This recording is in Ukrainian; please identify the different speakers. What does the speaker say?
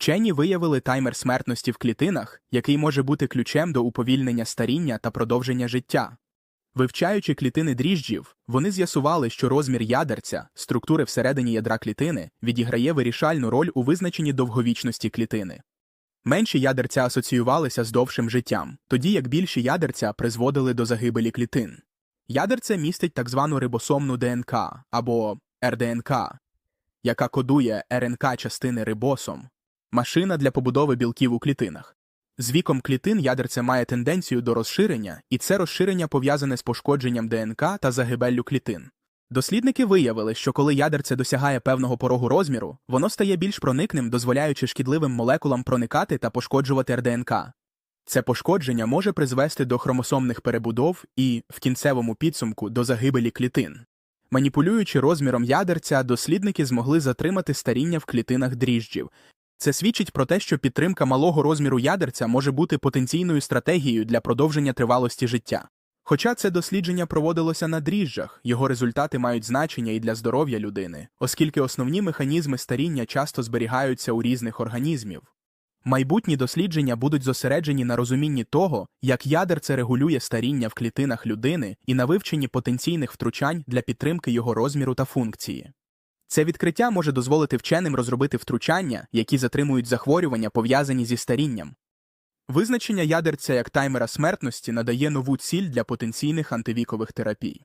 Speaker 1: Вчені виявили таймер смертності в клітинах, який може бути ключем до уповільнення старіння та продовження життя. Вивчаючи клітини дріжджів, вони з'ясували, що розмір ядерця, структури всередині ядра клітини, відіграє вирішальну роль у визначенні довговічності клітини. Менші ядерця асоціювалися з довшим життям, тоді як більші ядерця призводили до загибелі клітин. Ядерце містить так звану рибосомну ДНК або РДНК, яка кодує РНК частини рибосом, машина для побудови білків у клітинах. З віком клітин ядерце має тенденцію до розширення, і це розширення пов'язане з пошкодженням ДНК та загибеллю клітин. Дослідники виявили, що коли ядерце досягає певного порогу розміру, воно стає більш проникним, дозволяючи шкідливим молекулам проникати та пошкоджувати РДНК. Це пошкодження може призвести до хромосомних перебудов і, в кінцевому підсумку, до загибелі клітин. Маніпулюючи розміром ядерця, дослідники змогли затримати старіння в клітинах дріжджів. Це свідчить про те, що підтримка малого розміру ядерця може бути потенційною стратегією для продовження тривалості життя. Хоча це дослідження проводилося на дріжджах, його результати мають значення і для здоров'я людини, оскільки основні механізми старіння часто зберігаються у різних організмів. Майбутні дослідження будуть зосереджені на розумінні того, як ядерце регулює старіння в клітинах людини і на вивченні потенційних втручань для підтримки його розміру та функції. Це відкриття може дозволити вченим розробити втручання, які затримують захворювання, пов'язані зі старінням. Визначення ядерця як таймера смертності надає нову ціль для потенційних антивікових терапій.